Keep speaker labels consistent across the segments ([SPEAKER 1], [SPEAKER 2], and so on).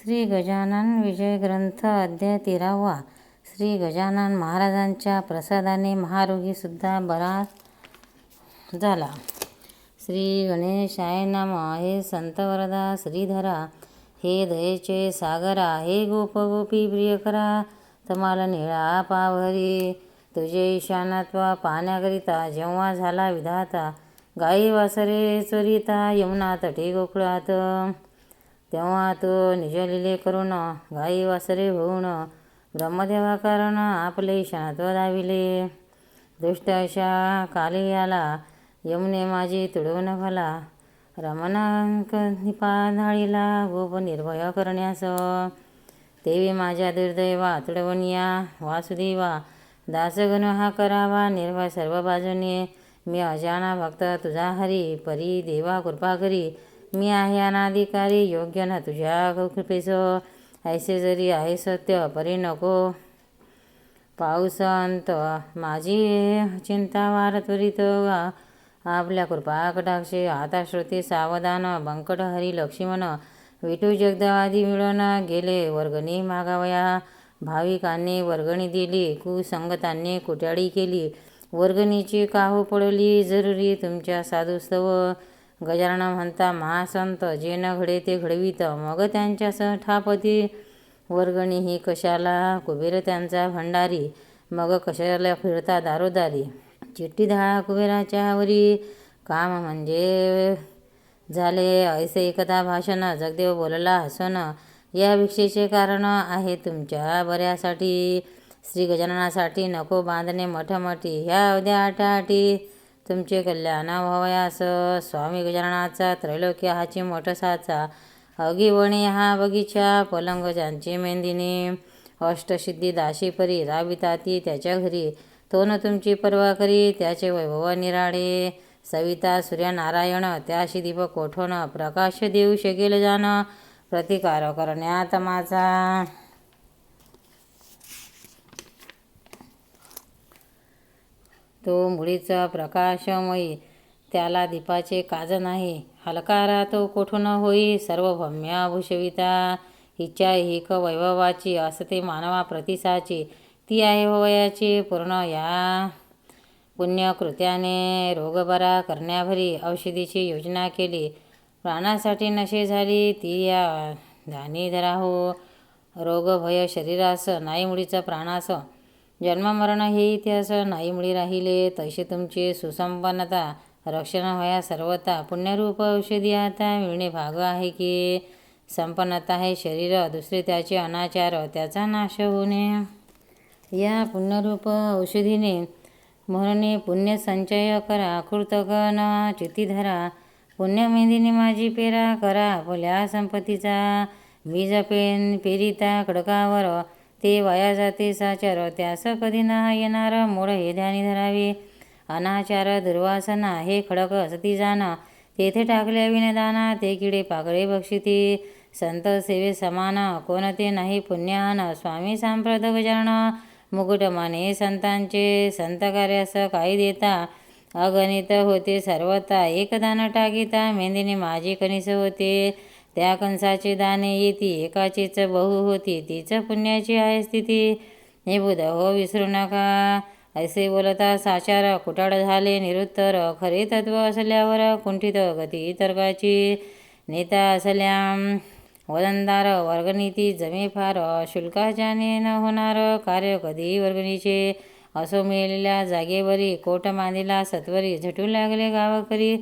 [SPEAKER 1] श्री गजानन विजय ग्रंथ अध्याय तेरावा. श्री गजानन महाराजांच्या प्रसादाने महारोगीसुद्धा बरा झाला. श्री गणेशाय नम. हे संतवरदा श्रीधरा हे दयेचे सागरा हे गोप गोपी प्रियकरा तमाला निळा पावरी तुझे ईशानात्वा पाहण्याकरिता जेव्हा झाला विधाता गाई वासरे चरिता यमुना तटी गोकुळात. तेव्हा तो निजलिले करुण गाई वासरे होऊन ब्रह्मदेवा कारण आपले शांत्व दाविले. दुष्ट अशा कालियाला यमुने माझी तुडवून भला रमणांक निपाधाळीला गोप निर्भय करण्यास देवी माझ्या दुर्दैवा तुडवनिया वासुदेवा दासगण हा करावा निर्भय सर्व बाजूने. मी अजाना भक्त तुझा हरी परी देवा कृपा करी. मी आहे अनाधिकारी योग्य ना तुझ्या कृपेचं. ऐसे जरी आहे सत्य परी नको. पाऊस अंत. माझी चिंता वार त्वरित आपल्या कृपा कटाक्षे आता श्रुती सावधान बंकट हरी लक्ष्मण विठू जगदावादी मिळून गेले. वर्गणी मागावया. भाविकांनी वर्गणी दिली. कुसंगतांनी कुट्याळी केली. वर्गणीची काहू पडली. जरुरी तुमच्या साधुस्तव. गजानन म्हणता महासंत जे न घडे ते घडवीत. मग त्यांच्या सठापती वर्गणी ही कशाला? कुबेर त्यांचा भंडारी. मग कशाला फिरता दारोदारी? चिठ्ठी धाळा कुबेराच्या वरी. काम म्हणजे झाले. ऐसे एकदा भाषण. जगदेव बोलला हसन या भिक्षेचे कारण आहे तुमच्या बऱ्यासाठी. श्री गजाननासाठी नको बांधणे मठमठी ह्या अवध्या आटाआटी तुमचे कल्याणा व्हावयास स्वामी गजाननाचा त्रैलोक्य हाची मोठसाचा अगिवणी हा बगीचा पलंग ज्यांची मेंदिनी अष्टसिद्धी दाशी परी राबिताती त्याच्या घरी तो न तुमची पर्वा करी त्याचे वैभव निराळे सविता सूर्यनारायण त्याशी दीपक कोठवण प्रकाश देऊ शकेल जाण प्रतिकार करण्यात माझा तो मुळीचा प्रकाशमयी त्याला दीपाचे काज नाही हलकारा तो कोठून होई? सर्व भम्या भूषविता. इच्छा हिक वैभवाची असते मानवा प्रतिसाची. ती आहे वयाची पूर्ण या पुण्यकृत्याने रोगबरा करण्याभरी औषधीची योजना केली. प्राणासाठी नशे झाली ती या धानी धराहो रोगभय शरीरास नाही मुळीचा प्राणास जन्ममरण हे इतिहास नाही मुळी राहिले. तसे तुमचे सुसंपन्नता रक्षण होया सर्वता पुण्यरूप औषधी आता मिळणे भाग आहे की? संपन्नता आहे शरीर दुसरे त्याचे अनाचार त्याचा नाश होणे. या पुण्यरूप औषधीने म्हणणे पुण्य संचय करा कृतगण चिती धरा पुण्यमेंदीने माझी पेरा करा आपल्या संपत्तीचा बीज पेन पेरिता खडकावर ते वाया जाते साचार त्यास कधी न येणार? मूळ हे ध्यानी धरावे. अनाचार दुर्वासना हे खडक असती जाण तेथे टाकल्या विनदाना ते किडे पाकळे बक्षिती. संत सेवे समान कोणते नाही पुण्यान. स्वामी सांप्रत गजानन मुकुटमाने संतांचे. संत कार्यास काही देता? अगणित होते सर्वता एकदान टाकिता टाकीता मेंदिनी माझी कणीस होते. त्या कंसाचे दाने येती एकाचीच बहु होती तीच पुण्याची आहे स्थिती. हे बुध हो विसरू नका. ऐसे बोलता साचार कुटाळ झाले निरुत्तर. खरे तत्व असल्यावर कुंठित गती तर्काची नेता असल्या वदनदार वर्गणीती जमे फार शुल्काच्याने न होणार. कार्य कधी वर्गणीचे? असो मिळालेल्या जागेवरी कोट बांधिला सत्वरी झटू लागले गावकरी.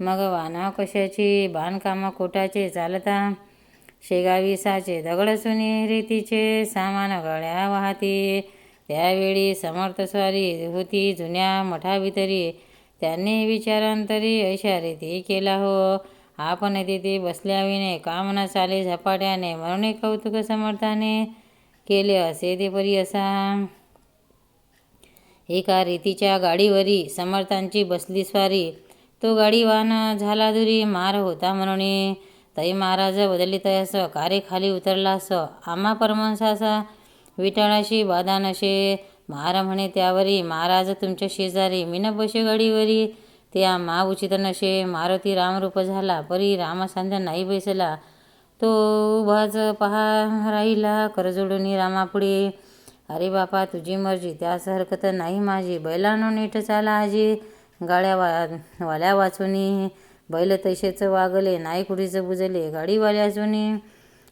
[SPEAKER 1] मग वाना कशाची बांधकामा कोटाचे चालता. शेगावी साचे दगड सुनी रेतीचे सामान गळ्या वाहती. त्यावेळी समर्थस्वारी होती जुन्या मठाभितरी त्यांनी विचारांतरी अशा रीती केला हो. आपण तिथे बसल्याविने काम न चाले झपाट्याने म्हणून कौतुक समर्थाने केले असे ते परी असा. एका रीतीच्या गाडीवरी समर्थांची बसली स्वारी. तो गाडीवान झाला दुरी मार होता म्हणून. तई महाराज बदली तयास कारे खाली उतरला अस. आम्हा परमंसाचा विटाळाशी बाधा नशे मार म्हणे त्यावरी महाराज तुमच्या शेजारी. मिन बसे गाडीवरी. त्या मा उचित नशे मारुती रामरूप झाला परी रामासांध्या नाही बैसला. तो उभाच पहा राहिला करजोडून रामापुढे. अरे बापा तुझी मर्जी त्यास हरकत नाही माझी. बैलानो नीट चाला आजी. गाड्या वा वाल्या वाचुनी बैल तसेच वागले नाही कुडीचं बुजले गाडीवाल्याचूनी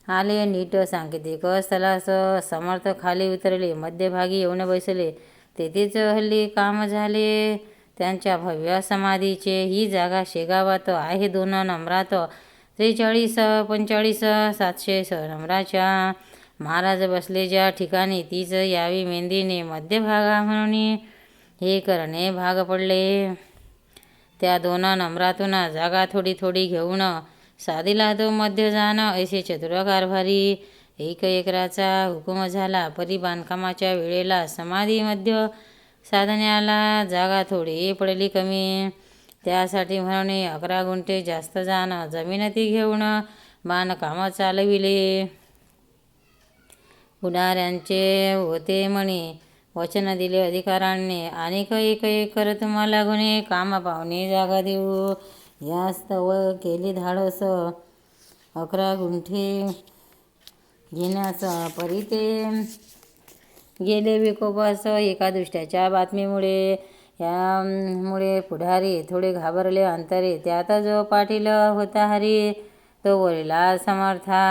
[SPEAKER 1] आले नीट सांकेतिक स्थलास समर्थ खाली उतरले मध्यभागी येऊन बसले. तेथेच हल्ली काम झाले. त्यांच्या भव्य समाधीचे ही जागा शेगावात आहे दोन नंबरात. त्रेचाळीस पंचेचाळीस सातशे स नंबराच्या महाराज बसले ज्या ठिकाणी तीच यावी मेंदीने मध्यभागा म्हणून हे करणे भाग पडले. त्या दोन नंबरातून जागा थोडी थोडी घेऊन साधीला तो मध्य जाण ऐसे चतुर कारभारी एक एकराचा हुकूम झाला परी बांधकामाच्या वेळेला समाधी मध्य साधण्याला जागा थोडी पडली कमी. त्यासाठी म्हणून अकरा गुंठे जास्त जाणं जमीन ती घेऊन बांधकाम चालविले. पुढाऱ्यांचे होते म्हणे वचन दिले अधिकारांनी. अनेक एक एक करत तुम्हाला गुन्हे कामा पाहुणे जागा देऊ. या स्तव केली धाडस. अकरा गुंठे घेण्याचा परी ते गेले विकोपास एका दुष्ट्याच्या बातमीमुळे. यामुळे पुढारी थोडे घाबरले अंतरे. त्यात जो पाटील होता हरी तो बोलला समर्था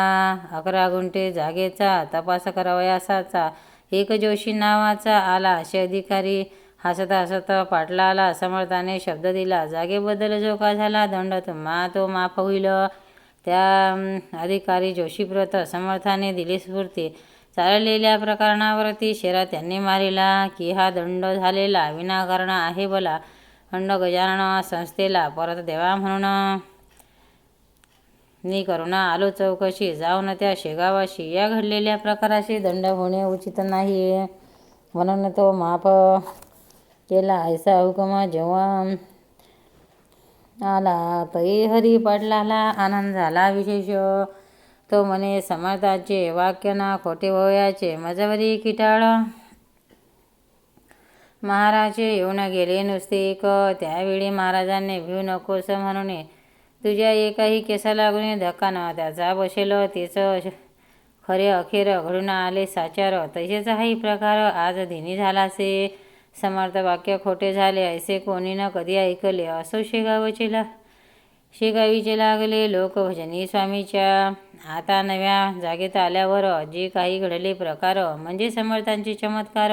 [SPEAKER 1] अकरा गुंठे जागेचा तपास करावयासाचा. एक जोशी नावाचा आला. असे अधिकारी हसत हसत पाटलाला समर्थाने शब्द दिला. जागेबद्दल जो का झाला? दंड तुम्हा तो माफ होईल. त्या अधिकारी जोशीप्रत समर्थाने दिली स्फूर्ती. चाललेल्या प्रकरणावरती शेरा त्यांनी मारिला की हा दंड झालेला विनाकारण आहे बला. दंड गजानन संस्थेला परत देवा म्हणून नि करुणा आलो चौकशी जाऊन त्या शेगावाशी. या घडलेल्या प्रकाराशी दंड होणे उचित नाही. म्हणून तो माफ केला ऐसा हुकमा जेव्हा आला तरी हरी पाटलाला आनंद झाला विशेष. तो म्हणे समर्थाचे वाक्य ना खोटे वयाचे. मजवरी किटाळ. महाराजे येऊन गेले नुसते एक. त्यावेळी महाराजांनी भिऊ नकोस म्हणून तुझ्या एकाही केसा लागून धक्का नव्हता त्याचा बसेल तेच खरे अखेर घडून आले साचार. तसेच हाही प्रकार आज धिनी झालासे समर्थ वाक्य खोटे झाले ऐसे कोणी न कधी ऐकले. असो शेगावचे ला शेगावीचे लागले लोकभजनी स्वामीच्या आता नव्या जागेत आल्यावर जे काही घडले प्रकार म्हणजे समर्थांचे चमत्कार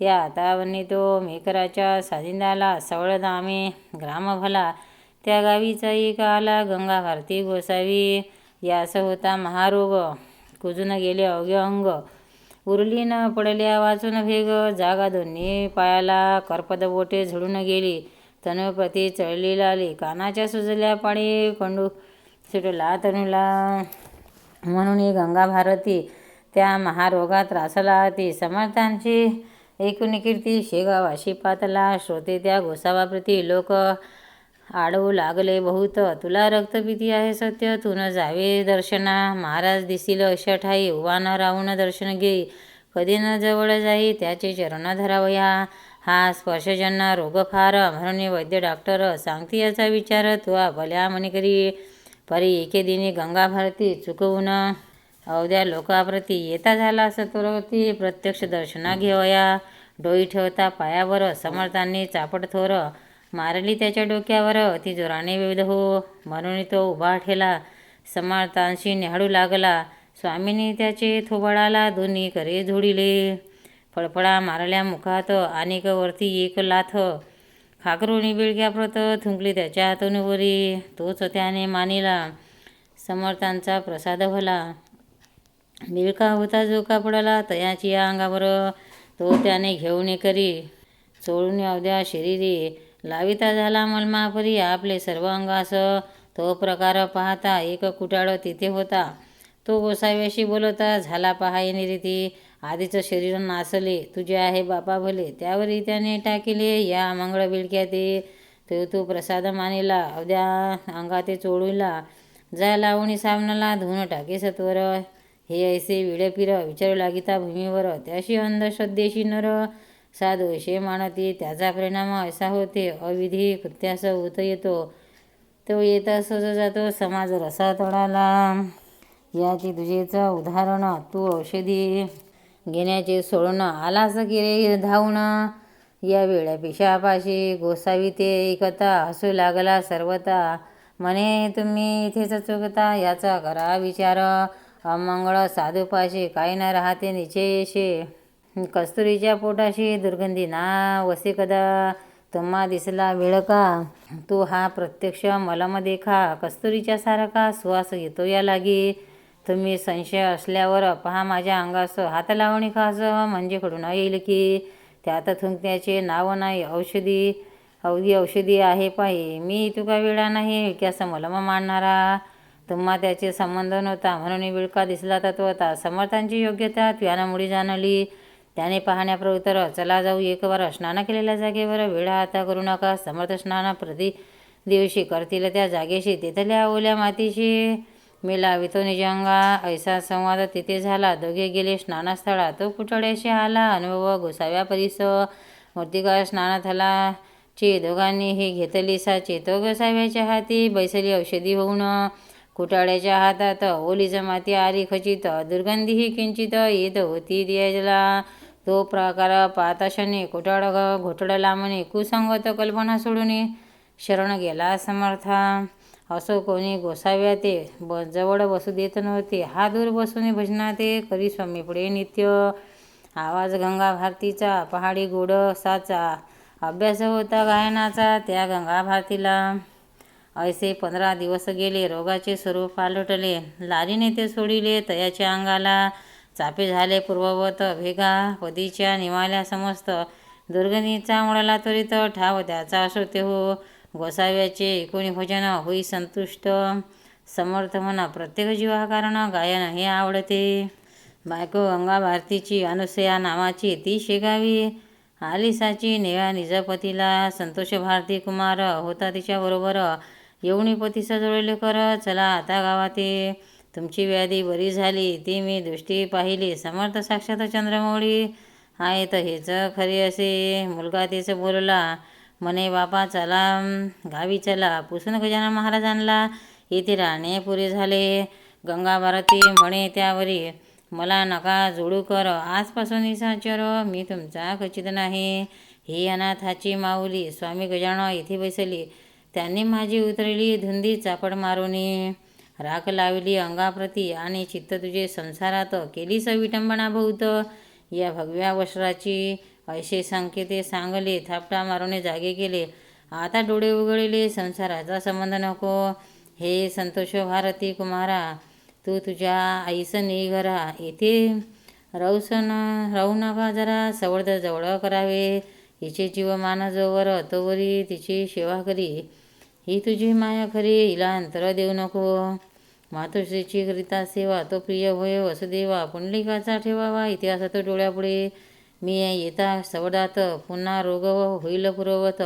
[SPEAKER 1] त्या आता तो मेकराच्या साजिंदाला सवळदामे ग्रामभला ग्राम भला त्या गावीचा एक आला गंगा भारती गोसावी. यास होता महारोग. कुजून गेले अवघे अंग. उरली न पडल्या वाचून भेग जागा दोन्ही पायाला करपद बोटे झडून गेली. तनुप्रती चळली लाली कानाच्या सुजल्या पाणी कंडू सुटला तनुला म्हणून गंगा भारती त्या महारोगात त्रासला ती. समर्थांची एकूण कीर्ती शेगावाशी पातला. श्रोते त्या गोसावाप्रती लोक आडवू लागले बहुत. तुला रक्तपिती आहे सत्य? तू न जावे दर्शना. महाराज दिसील अशा ठाई. उभा न राहून दर्शन घेई कधी न जवळ जाई त्याचे चरण धरावया हा स्पर्शजन्य रोग फार म्हणून वैद्य डॉक्टर सांगते याचा विचार. तू भल्या म्हणे करी परी एके दिनी गंगा भारती चुकवून अवद्या लोकाप्रती येता झाला सतुरवती प्रत्यक्ष दर्शना घेवया. डोई ठेवता पायावर समर्थांनी चापट थोर मारली त्याच्या डोक्यावर. अति जोराने विविध हो म्हणून तो उभा ठेला. समर्थांशी निहाळू लागला. स्वामींनी त्याचे थोबाडाला दोन्ही करे झोडिले. फळफळा मारल्या मुखात अनेक वरती एक लाथ. खाकरुणी बिळक्याप्रत थुंकली त्याच्या हातून वरी. तोच त्याने मानिला. समर्थांचा प्रसाद भला. बिळका होता जो कापडाला तयाची या अंगावर. तो त्याने घेऊन करी चोळून अवद्या शरीरी. लाविता झाला मलमापरी आपले सर्व अंगास तो प्रकार पाहता एक कुटाळ तिथे होता. तो गोसाव्याशी बोलता झाला पहाय निरीती. आधीचं शरीर नासले. तुझे आहे बापा भले. त्यावरही त्याने टाकिले या मंगळ बिळक्या ते तो तू प्रसाद मानिला. अवद्या अंगाते चोळूला. जा लावणी साबणाला धुवून टाके सत्वर हे ऐसे विडपिर विचारू लागिता भूमीवर. त्याशी अंधश्रद्धेशी नर साधू मानती त्याचा परिणाम असा होते अविधी कृत्यास होत येतो. तो येता सहज जातो समाज रसा तोडाला याची तुझेच उदाहरण तू औषधी घेण्याचे सोडून आलास की रे धावणं या वेळा पिशापाशी गोसावी ते एकता हसू लागला सर्वता म्हणे तुम्ही इथेच चुकता? याचा करा विचार. अमंगळ साधूपाशी काही न राहते निचेशे कस्तुरीच्या पोटाशी दुर्गंधी ना वसे कदा. तुम्हा दिसला वेळ का? तू हा प्रत्यक्ष मलम देखा कस्तुरीच्या सारखा श्वास घेतो या लागी. तुम्ही संशय असल्यावर पहा माझ्या अंगास हात लावणी खास. म्हणजे कडून येईल की? त्यात थुंकण्याचे नाव नाही. औषधी अवधी औषधी आहे पाहि मी तुका वेळा नाही. विकास मलम मांडणारा. तुम्हा त्याचे संबंध नव्हता. म्हणून विळका दिसला तत्वता समर्थांची योग्यता त्यानामुळे जाणली. त्याने पाहण्याप्रवृत्तर चला जाऊ एक वार स्नान केलेल्या जागेवर वेळा आता करू नका. समर्थ स्नान प्रति दिवशी करतील त्या जागेशी. तिथल्या ओल्या मातीशी मिलावितो निजंगा. ऐसा संवाद तिथे झाला. दोघे गेले स्नानस्थळा तो कुटड्याशी आला. अनुभव गोसाव्या परिस. मूर्तिकार स्नानाथला चे दोघांनीही घेतली साचे. तो गोसाव्याच्या हाती बैसली औषधी होऊन कुटाळ्याच्या हातात. ओली माती आली खचित. दुर्गंधीही किंचित येत होती. दियाला तो प्रकार पाहताशनी कुटाळ घोटडला म्हणे कुसंगत कल्पना सोडून शरण गेला समर्था. असो कोणी गोसाव्या ते ब जवळ बसू देत नव्हते. हा दूर बसून भजनाते करी स्वामी पुढे नित्य. आवाज गंगा भारतीचा पहाडी गोड साचा अभ्यास होता गायनाचा त्या गंगा भारतीला. ऐसे पंधरा दिवस गेले रोगाचे स्वरूप पालटले लारीने ते सोडिले तयाच्या अंगाला चापे झाले पूर्ववत भेगा पदीच्या निवाल्या समस्त. दुर्गणीचा मुळाला त्वरित ठाव त्याचा असो ते हो गोसाव्याचे एकोणी भजन होई संतुष्ट. समर्थ म्हणा प्रत्येक जीवाकारण गायन हे आवडते. बायको गंगा भारतीची अनुसया नावाची ती शेगावी. आलिसाची नेव्या निजपतीला संतोष भारती कुमार होता तिच्याबरोबर. येऊनी पतीचा जोडले कर चला आता गावाते तुमची व्याधी बरी झाली ती मी दृष्टी पाहिली. समर्थ साक्षात चंद्रमौळी. आहे तर हेच खरे असे. मुलगा तेच बोलला म्हणे बापा चला गावी चला. पुसून गजानन महाराजांना येथे राहणे पुरे झाले. गंगा भारती म्हणे त्यावरी मला नका जोडू कर. आजपासून विसाचर मी तुमचा खचित नाही. ही अनाथाची माऊली स्वामी गजानन येथे बसली. त्यांनी माझी उतरली धुंदी चापड मारुनी. राख लावली अंगाप्रती आणि चित्त तुझे संसारात केलीस विटंबना बहुत या भगव्या वस्त्राची ऐसे संकेते सांगले थापटा मारून जागे केले. आता डोळे उघडले संसाराचा संबंध नको. हे संतोष भारती कुमारा तू तुझ्या आईस निघरा. येथे राहूसन राहू नका जरा सवड जवळ करावे. हिचे जीवमान जोवर तोवरी तिची सेवा करी. ही तुझी माया खरी हिला अंतर देऊ नको. मातोश्रीची करिता सेवा तो प्रिय होय वसुदेवा पुंडलिकाचा ठेवावा इतिहासात तो डोळ्यापुढे. मी येता सवडात पुन्हा रोग होईल पुरवत.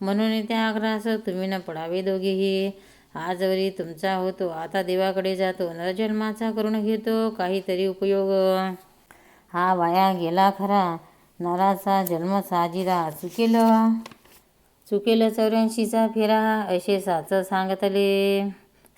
[SPEAKER 1] म्हणून त्या आग्रहास तुम्ही न पडावे दोघेही. आजवरी तुमचा होतो आता देवाकडे जातो नरजन्माचा करून घेतो काहीतरी उपयोग. हा वाया गेला खरा नराचा जन्म साजिरा चुकेल चुकेल चौऱ्याऐंशीचा फिरा असे साच सांगतले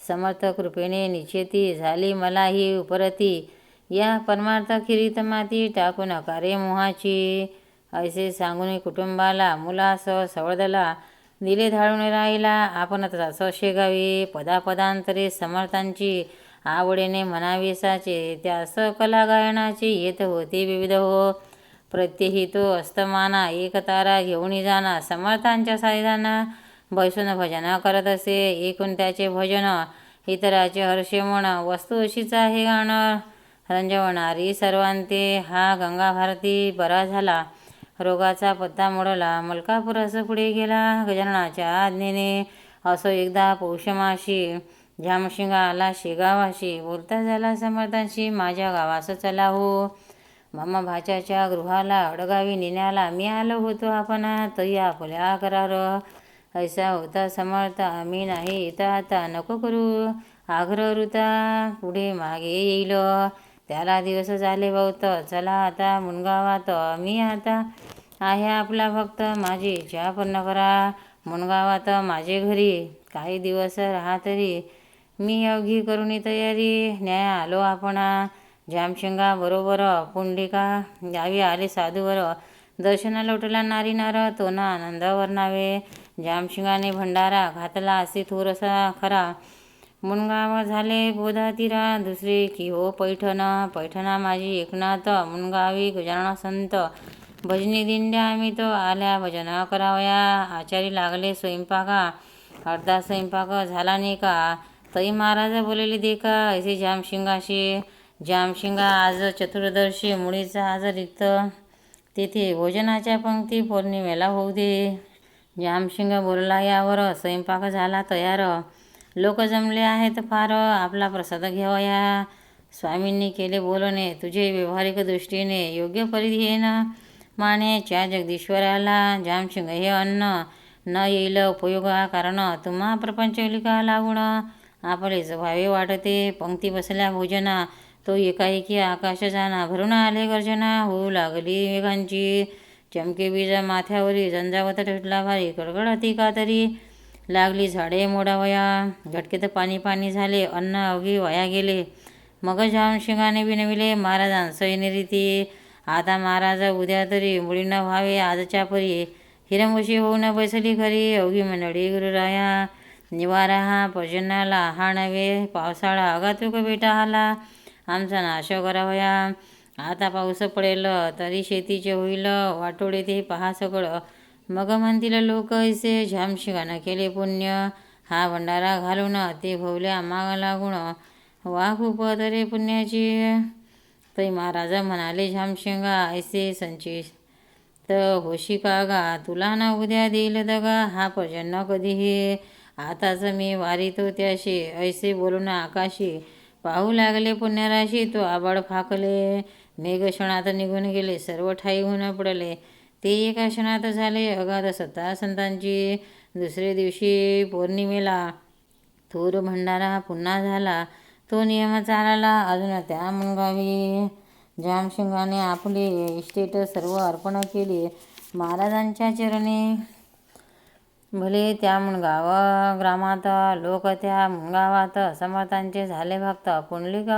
[SPEAKER 1] समर्थ कृपेने निश्चिती झाली मला ही उपरती. या परमार्थ खिरीत माती टाकू नका रे मोहाची. असे सांगून कुटुंबाला मुलास सवळदला दिले धाडून राहिला. आपण तसं शेगावी पदापदांतरे समर्थांची आवडीने म्हणावेसाचे त्यास कला गायनाची येत होते विविध हो. प्रत्येही तो अस्तमाना एकतारा घेऊन जाणा समर्थांच्या साईदांना बैसून भजन करत असे एकूण त्याचे भजन इतराचे हर्षे म्हण वस्तू अशीच आहे गाणं. रंजवणारी सर्वांते हा गंगा भारती बरा झाला. रोगाचा पत्ता मोडला असं पुढे गेला. गजाननाच्या आज्ञेने असो एकदा पौषमाशी झामशिंगा आला शेगावाशी. बोलता झाला समर्थांशी माझ्या गावास चला हो मामा भाच्याच्या गृहाला अडगावी नेण्याला मी आलो होतो आपण तरी आपल्या करार ऐसा होता समर्थ आम्ही नाही. येता आता नको करू. आग्रह ऋता पुढे मागे येईल. त्याला दिवस झाले बहुत चला आता मुनगावात. मी आता आहे आपला भक्त. माझी इच्छा पूर्ण करा. मुनगावात माझे घरी काही दिवस राहा तरी. मी अवघी करून तयारी. न्याय आलो आपणा. जामशिंगा बरोबर पुंडिका गावी आले साधूवर. दर्शना लोटला नारी नार तो ना आनंदावर नावे. जामशिंगाने भंडारा घातला असे थोरसा खरा. मुनगाव झाले बोधा तिरा दुसरे की हो पैठण. पैठणा माझी एकनाथ मुनगावी गजानन संत. भजनी दिंड्या आम्ही तो आल्या भजन करावया. आचारी लागले स्वयंपाका. अर्धा स्वयंपाक झाला नाही का? तई महाराज बोलले देखा ऐसे जामशिंगाशी जामशिंगा आज चतुर्दशी मुळीचा आज रिक्त. तेथे भोजनाच्या पंक्ती पौर्णिमेला होऊ दे. जामशिंग बोलला यावर स्वयंपाक झाला तयार. लोक जमले आहेत फार आपला प्रसाद घ्यावया स्वामींनी केले बोलणे तुझे व्यावहारिक दृष्टीने योग्य परिधीन. मानेच्या जगदीश्वराला जामशिंग हे अन्न न येईल उपयोगा कारण तुम्हा प्रपंचलिका लागून आपलेच भावे वाटते. पंक्ती बसल्या भोजना तो एकाएकी आकाशाचा जाना आले गर्जना होऊ लागली मेघांची चमके बीजा माथ्यावरी झंझावत ठेटला भारी कडकडती का तरी. लागली झाडे मोडावया. तर पाणी पाणी झाले. अन्न अवघी वाया गेले. मग जामशिंगाने विनविले महाराजां सैनिरीती आता महाराजा उद्या तरी मुळींना व्हावे आजच्या परी. हिरमुशी होऊन बैसली खरी अवघी मंडळी गुरुराया. निवारा हा पर्जन्याला हा नव्हे पावसाळा अगातुक बेटा आला आमचा नाश करावया. आता पाऊस पडेल तरी शेतीचे होईल. वाटोळे ते पहा सगळं. मग म्हणतील लोक ऐसे झामशिगानं केले पुण्य. हा भंडारा घालून ते भोवल्या माग लागून. वा खूप तरे पुण्याची तै महाराजा म्हणाले झामशिंगा ऐसे संचित तर होशी का गा तुला ना उद्या देईल दगा. हा पर्जन्य कधीही. आताच मी वारीतो त्याशी. ऐसे बोलून आकाशी. पाहू लागले पुण्याराशी तो आबाड फाकले. मेघ क्षणात निघून गेले सर्व ठाई होऊन पडले. ते एका क्षणात झाले अगाध सत्ता संतांची दुसरे दिवशी पौर्णिमेला थोर भंडारा पुन्हा झाला. तो नियम चालला अजून त्या मुंगावी. जामशिंगाने आपले इस्टेट सर्व अर्पण केले. महाराजांच्या चरणी भले त्या मुणगाव ग्रामात लोक त्या मुणगावात समर्थांचे झाले भक्त. पुंडलिक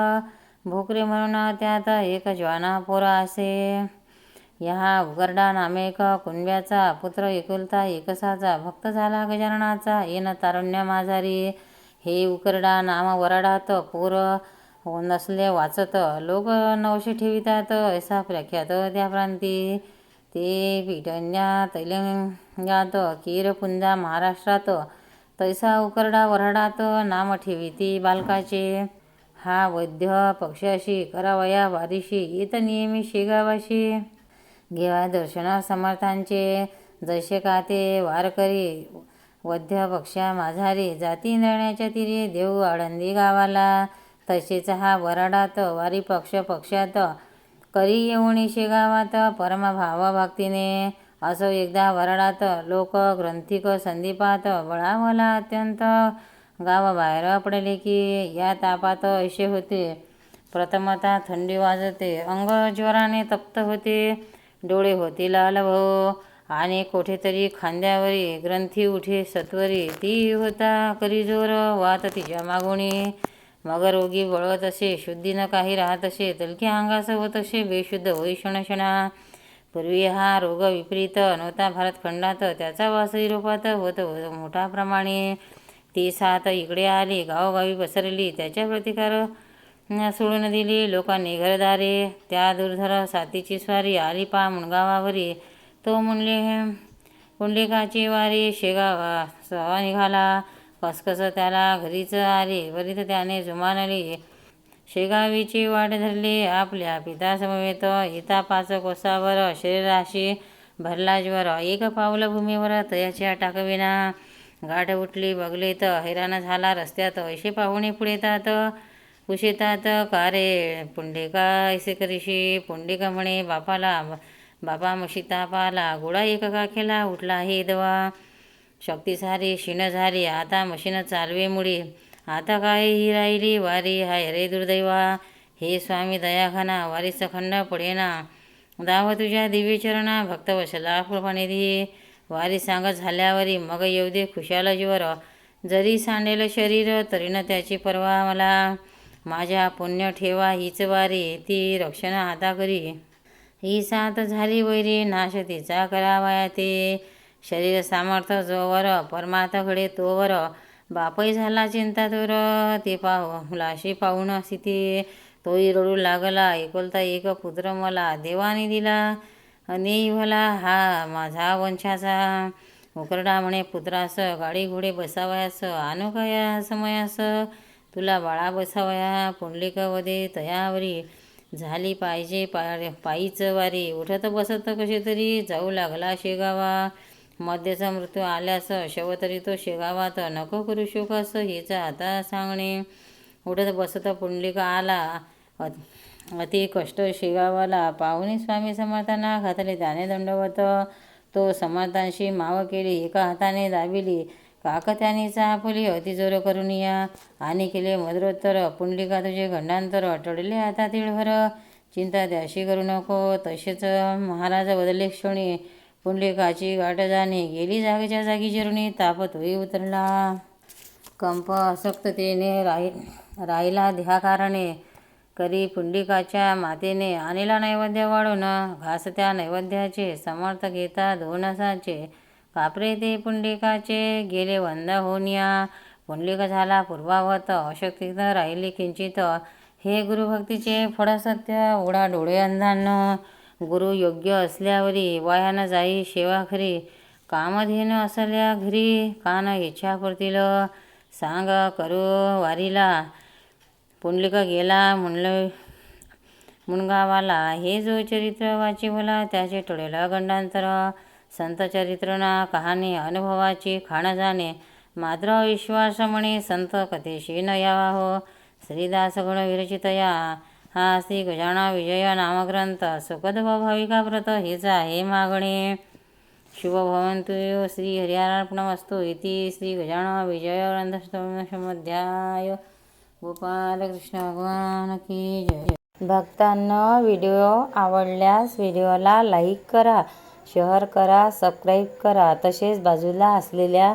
[SPEAKER 1] भोकरे म्हणून त्यात एक ज्वाना पोरा असे. ह्या उगरडा नामेक कुणब्याचा पुत्र एकुलता एकसाचा भक्त झाला गजाननाचा. येन तारुण्य माझारी हे उकरडा नाम वराडात पोर नसले वाचत. लोक नवशी ठेवितात ऐसा प्रख्यात त्या प्रांती. ते पिटण्या तैलंगात कीरपुंजा महाराष्ट्रात तैसा उकरडा वऱ्हाडात नाम ठेविती बालकाचे. हा वैद्य पक्षाशी करावया वारीशी येत नियमी शेगावाशी. घेवा दर्शन समर्थांचे जसे का ते वारकरी. वैद्य पक्षा माझारी जाती नळण्याच्या तिरी देऊ आळंदी गावाला. तसेच हा वराडात वारी पक्ष पक्षात करी येऊणी गावात? परमभाव भक्तीने असो एकदा वरडात लोक ग्रंथिक संदीपात वळावला अत्यंत. गावाबाहेर पडले की या तापात असे होते. प्रथमता थंडी वाजते. अंग ज्वराने तप्त होते. डोळे होते लाल भाऊ आणि कोठेतरी खांद्यावरी ग्रंथी उठे सत्वरी. ती होता करी जोर वात तिच्या मागुणी मग रोगी वळवत असे शुद्धीनं काही राहत असे तलकी अंगास होत असे बेशुद्ध होई क्षणक्षणा पूर्वी हा रोग विपरीत नव्हता भारतखंडात त्याचा वास युरोपात होत मोठ्या प्रमाणे. ती साथ इकडे आली गावोगावी पसरली त्याच्या प्रतिकार सोडून दिली लोकांनी घरदारे त्या दुर्धर साथीची स्वारी आली पा मुणगावावरी तो मुंडले पुंडलिकाची वारी शेगावा सवा निघाला. कसकसं त्याला घरीच आली वरीत त्याने जुमानली. शेगावीची वाट धरली आपल्या पितासमवेत येता पाच कोसावर शरीराशी भरला ज्वर एक पावलं भूमीवर तयाच्या टाकविना गाठ उठली बघले तर हैराण झाला रस्त्यात. ऐसे पाहुणे पुढे येतात का रे पुंडिका ऐसे करीशी? पुंडिका म्हणे बापाला बापा मशिता पाला गोळा एक काखेला उठला हे दवा शक्ती झाली शिण झाली आता मशीन चालवेमुळे आता काय ही राहिली वारी हाय रे दुर्दैवा. हे स्वामी दयाखाना वारी सखंड पडेना दाव तुझ्या दिवी चरणा भक्त वशला दे. वारी सांगत झाल्यावरी मग येऊ दे खुशाला जीवर. जरी सांडेल शरीर तरी न त्याची पर्वा मला. माझ्या पुण्य ठेवा हीच वारी ती रक्षण आता करी. ही साथ झाली वैरी नाश तिचा करावाया ते. शरीर सामर्थ्य जोवर परमार्थकडे तोवर. बापही झाला चिंता दूर. ते पाहू लाशी पाहून स्थिती. तोही रडू लागला. एकोलता एक पुत्र मला देवाने दिला. अनेही भला हा माझा वंशाचा. उकरडा म्हणे पुत्रास गाडी घोडे बसावयास आणू का समयास तुला बाळा बसावया पुंडलिकावदे तयावरी. झाली पाहिजे पा पायीच वारी. उठत बसत कसे तरी जाऊ लागला शेगावा. मध्येचा मृत्यू आल्यास शवतरी तो शेगावात नको करू शोकास हिचा आता सांगणे. उठत बसत पुंडलिका आला. अति कष्ट शेगावाला पाहुणे स्वामी समर्थांना घातले त्याने दंडवत. तो समर्थांशी माव केली. एका हाताने दाबिली. काकत्याने चापली अतिजोर करून या. आणि केले मधुरोत्तर. पुंडलिका तुझे घंडांतर अटळले आता तिळभर चिंता त्याशी करू नको. तसेच महाराज बदलले क्षणी पुंडलिकाची गाठ जाणे गेली जागेच्या जागी जिरणे तापत होई उतरला. कंप असक्ततेने राही राहिला ध्याकारणे करी पुंडिकाच्या मातेने आणला नैवेद्य वाढून घास त्या नैवेद्याचे समर्थ घेता दोनसाचे कापरे ते पुंडिकाचे गेले वंद होनिया पुंडलिक झाला पूर्वावत अशक्तीत राहिले किंचित. हे गुरुभक्तीचे फळ सत्य उडा डोळे अंधान. गुरु योग्य असल्यावरी वयानं जाई सेवा खरी कामधेनु असल्या घरी कान इच्छा करतील सांग करू वारीला. पुंडलिक गेला म्हणलं मुनगावाला हे जो चरित्र वाची बोला त्याचे टोळेला गंडांतर. संत चरित्रना कहाणी अनुभवाची खाण जाणे. मात्र विश्वास म्हणे संत कथेशी न यावा. हो श्रीदास गुण विरचितया हा श्री गजाना विजय नामग्रंथ सुखद भाविका व्रत हेच आहे मागणे. शुभभवंतु भवन्तु श्री हरिहरार्पणमस्तु इति श्री गजाना विजय ग्रंथस्तोमध्याय गोपालकृष्ण भगवान की जय. भक्तांना व्हिडिओ आवडल्यास व्हिडिओला लाईक करा शेअर करा सबस्क्राईब करा. तसेच बाजूला असलेल्या